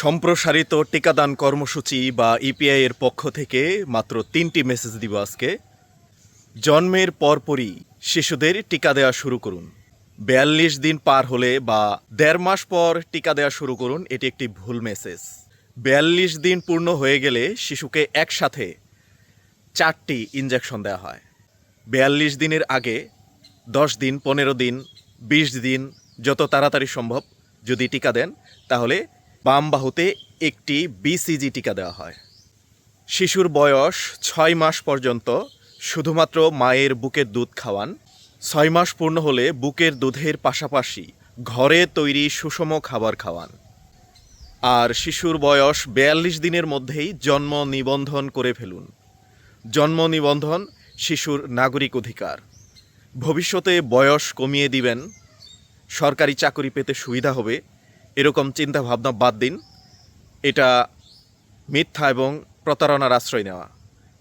সম্প্রসারিত টিকাদান কর্মসূচি বা ইপিআই এর পক্ষ থেকে মাত্র তিনটি মেসেজ দিব আজকে। জন্মের পরপরই শিশুদের টিকা দেওয়া শুরু করুন। বিয়াল্লিশ দিন পার হলে বা দেড় মাস পর টিকা দেওয়া শুরু করুন, এটি একটি ভুল মেসেজ বিয়াল্লিশ দিন পূর্ণ হয়ে গেলে শিশুকে একসাথে চারটি ইঞ্জেকশন দেওয়া হয়। বিয়াল্লিশ দিনের আগে দশ দিন, পনেরো দিন, বিশ দিন, যত তাড়াতাড়ি সম্ভব যদি টিকা দেন, তাহলে বাম বাহুতে একটি বিসিজি টিকা দেওয়া হয়। শিশুর বয়স ছয় মাস পর্যন্ত, শুধুমাত্র মায়ের বুকের দুধ খাওয়ান। ছয় মাস পূর্ণ হলে বুকের দুধের পাশাপাশি ঘরে তৈরি সুষম খাবার খাওয়ান। আর শিশুর বয়স বিয়াল্লিশ দিনের মধ্যেই জন্ম নিবন্ধন করে ফেলুন। জন্ম নিবন্ধন শিশুর নাগরিক অধিকার। ভবিষ্যতে বয়স কমিয়ে দিবেন। সরকারি চাকরি পেতে সুবিধা হবে। এরকম চিন্তা ভাবনা বাদ দিন। এটা মিথ্যা এবং প্রতারণার আশ্রয় নেওয়া।